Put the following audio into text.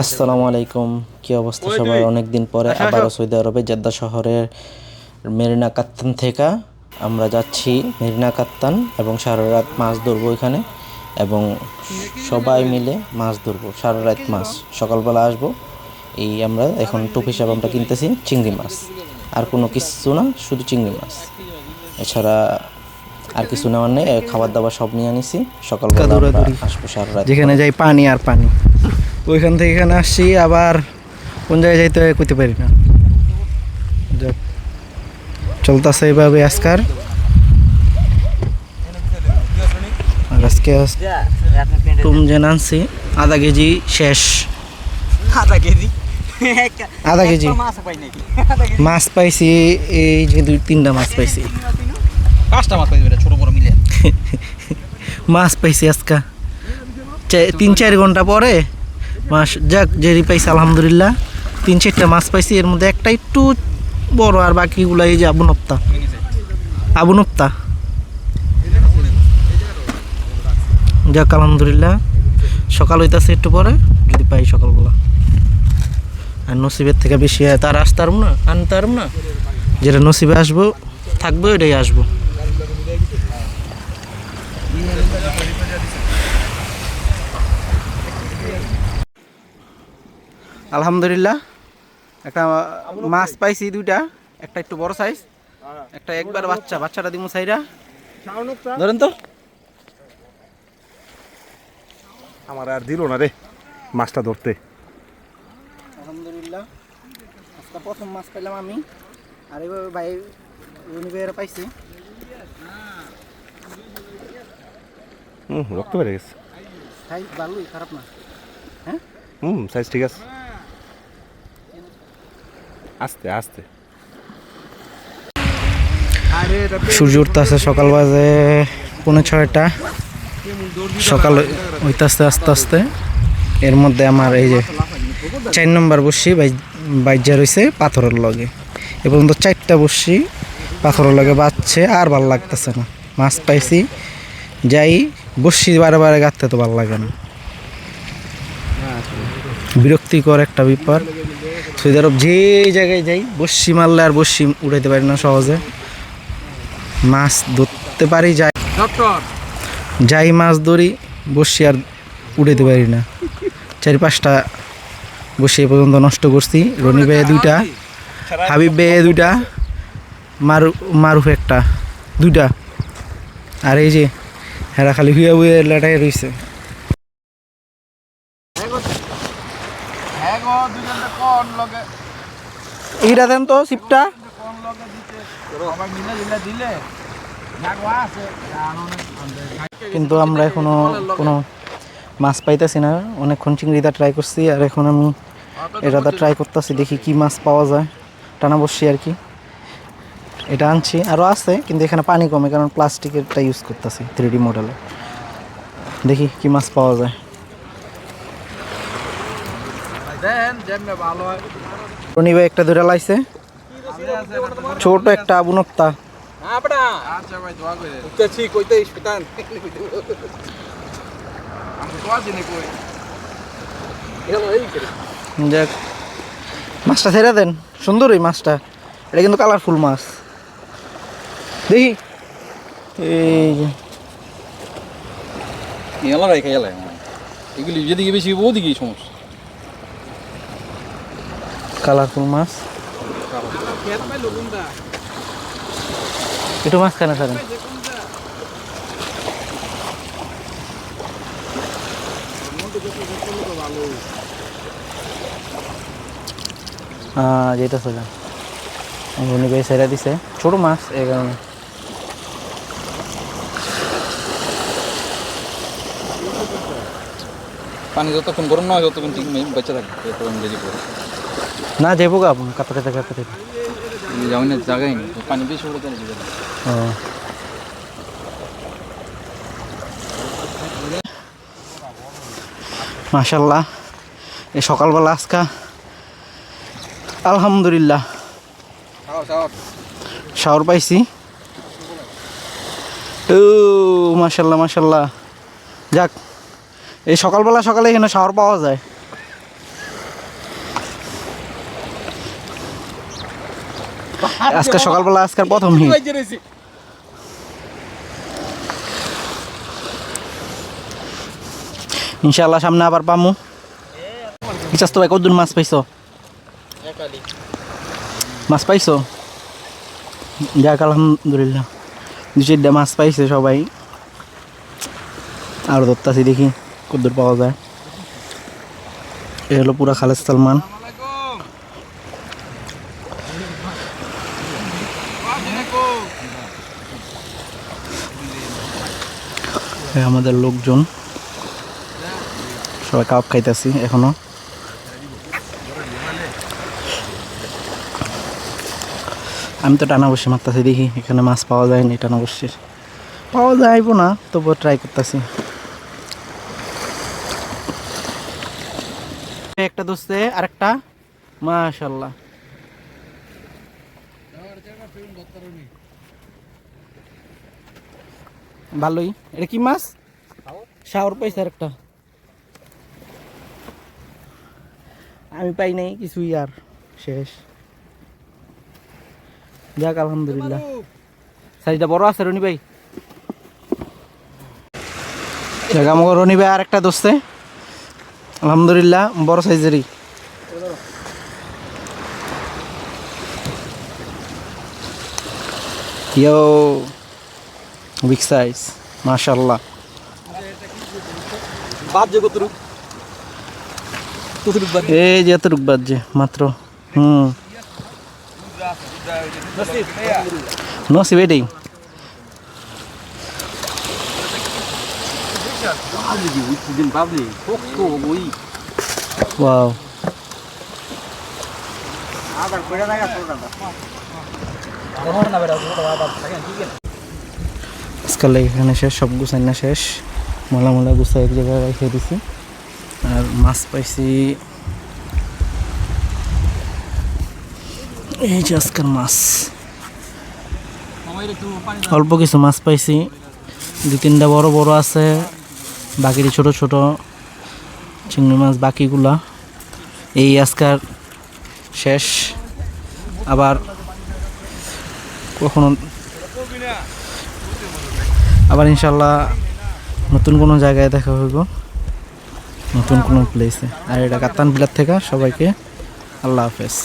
আসসালামু আলাইকুম কি অবস্থা সবার অনেকদিন পরে আসো। আবারও সৌদি আরবে জেদ্দা শহরের মেরিনা কাত্তান থেকে। আমরা যাচ্ছি মেরিনা কাত্তান এবং সারা রাত মাছ ধরবো এখানে এবং সবাই মিলে মাছ ধরবো সারা রাত মাছ। সকালবেলা আসব এই আমরা এখন টোপ হিসাবে আমরা কিনতেছি চিংড়ি মাছ। আর কোনো কিছু না শুধু চিংড়ি মাছ। এছাড়া আর কিছু নেওয়ার নেই খাবার দাবার সব নিয়ে আনিছি। সকালবেলা আসব সারা রাত যেখানে যাই পানি আর পানি। ওইখান থেকে এখানে আসছি আবার কোন জায়গায় যাইতে কইতে পারি না। চলতেছে এইভাবে আজকার। আর আজকে টুম যে আনছি আধা কেজি শেষ। আধা কেজি? আধা কেজি। মাছ পাই পাইছি এই যে দুই তিনটা মাছ পাইছি। পাঁচটা মাছ পাই ছোট বড় মিলে। মাছ পাইছি আজকা। তিন চার ঘণ্টা পরে মাছ যাক জেরি পাইছি আলহামদুলিল্লাহ। তিন চারটা মাছ পাইছি এর মধ্যে একটা একটু বড় আর বাকিগুলো এই যে আবু নপ্তা। আবু নপ্তা? যাক, আলহামদুলিল্লাহ। সকাল হইতাছে একটু পরে, যদি পাই সকালবেলা। আর নসিবের থেকে বেশি তার আসতে পারব না আনতে পারব না? যেটা নসিবে আসব, থাকব, এটাই আসব। আলহামদুলিল্লাহ। একটা মাছ পাইছি দুইটা একটা একটু বড় সাইজ একটা একবার বাচ্চা বাচ্চাটা দিমু সাইরা। ধরেন তো। আমার আর দিল না রে মাছটা ধরতে। আলহামদুলিল্লাহ। আজকে প্রথম মাছ পাইলাম আমি। আর এইভাবে ভাই রনি ভাইয়েরা পাইছি। হুম রক্ত বেড়ে গেছে। সাইজ ভালোই খারাপ না। হ্যাঁ? হুম সাইজ ঠিক আছে। আস্তে আস্তে। সূর্য উঠতেছে সকাল বাজে পৌনে ছয়টা। সকাল হইতাছে আস্তে আস্তে এর মধ্যে আমার এই যে চার নম্বর বসি বাইজা রয়েছে পাথরের লগে। এ পর্যন্ত চারটা বসি পাথরের লগে বাজছে আর ভালো লাগতেছে না। মাছ পাইছি যাই বসি বারে বারে গাঁততে তো ভালো লাগে না। বিরক্তিকর একটা ব্যাপার। সৌদি আরব যে জায়গায় যাই বসি মারলে আর বসি উঠাইতে পারি না সহজে। মাছ ধরতে পারি যাই যাই মাছ ধরি বসি আর উঠাইতে পারি না। চারি পাঁচটা বসি এ পর্যন্ত নষ্ট করছি। রনি ভাইয়ে দুইটা হাবিব ভাইয়ে দুইটা মারু মারুফ একটা দুইটা। আর এই যে হেরা খালি হুয়ে হুয়ে লেটাই রয়েছে হ্যাঁ গো দুজনটা কোন লগে এইটা দেন তো সিপটা। কিন্তু আমরা এখনও কোনো মাছ পাইতেছি না। অনেকক্ষণ চিংড়িটা ট্রাই করছি আর এখন আমি এটাতে ট্রাই করতেছি দেখি কি মাছ পাওয়া যায়। টানা বসছি আর কি। এটা আনছি। আরও আছে কিন্তু এখানে পানি কমে কারণ প্লাস্টিকেরটা ইউজ করতেছি থ্রি ডি মডেলে দেখি কি মাছ পাওয়া যায়। রনি ভাই একটা ধরে লাইছে। ছোট একটা আবুনক্তা আপড়া আচ্ছা যাক মাছটা ছেড়ে দেন। সুন্দর এই মাছটা। এটা কিন্তু কালারফুল মাছ। দেখি। এই যে। এলা এগুলি যেদিকে বেশি ওদিকেই সমস্যা। কালারফুল মাছ। একটু মাছ খানা ছাড়েন যেটা উনি ভাই সেরা দিছে। ছোট মাছ এই কারণে। পানি যতক্ষণ গরম না হয় ততক্ষণ ঠিক বেঁচে থাকবে। ততক্ষণ বেজে পড়ে না যাব গা আপনি কাপড়ে থেকে কাপড়ে যাও না জায়গায় নেই পানি বেশি ও। মাশাল্লাহ এই সকালবেলা আজকা আলহামদুলিল্লাহ। শাওয়ার পাইছি। ও মাশাল্লাহ মাশাল্লাহ। যাক এই সকালবেলা সকালে এখানে শাওয়ার পাওয়া যায়। আজকে সকালবেলা আজকের প্রথম হিট ইনশাল্লাহ সামনে আবার পামু। বিচাস তো ভাই কতদিন মাছ পাইছো? মাছ পাইছো? যাক আলহামদুলিল্লাহ। দু চারটা মাছ পাইছে সবাই। আর ধরতাছি দেখি কদ্দূর পাওয়া যায়। এ হলো পুরা খালেদ সালমান। আমাদের লোকজন। সবাই কাপ খাইতেছি এখনও। আমি তো টানা বসে মারতেছি, দেখি এখানে মাছ পাওয়া যায়নি টানা বসে। পাওয়া যাইব না, তবুও ট্রাই করতেছি। একটা দোস্তে আরেকটা। মাশাল্লাহ ভালোই। এটা কি মাছ? শাওর? পাইছে আরেকটা। আমি পাই নাই কিছুই আর। শেষ। যাক আলহামদুলিল্লাহ। সাইজটা বড় আছে রনি ভাই। যাক আমাকে রনি ভাই আর একটা দোস্তে আলহামদুলিল্লাহ বড় সাইজেরই। ইয়ো বিগ সাইজ মাশাল্লাহ এই যে বাজছে মাত্র হুম। নসিব। এটাই। ওয়াও আজকাল এখানে শেষ, সব গুছাই না শেষ। মলা মলা গুছাই এক জায়গায় রেখে দিছি। আর মাছ পাইছি। এই যে আজকাল মাছ। অল্প কিছু মাছ পাইছি। দু তিনটা বড় বড় আছে, বাকিটি ছোট ছোট। চিংড়ি মাছ বাকিগুলা। এই আজকার শেষ। আবার কখনো আবার ইনশাল্লাহ নতুন কোনো জায়গায় দেখা হইব, নতুন কোনো প্লেসে আর এটা কাতান বিলার থেকে সবাইকে আল্লাহ হাফেজ।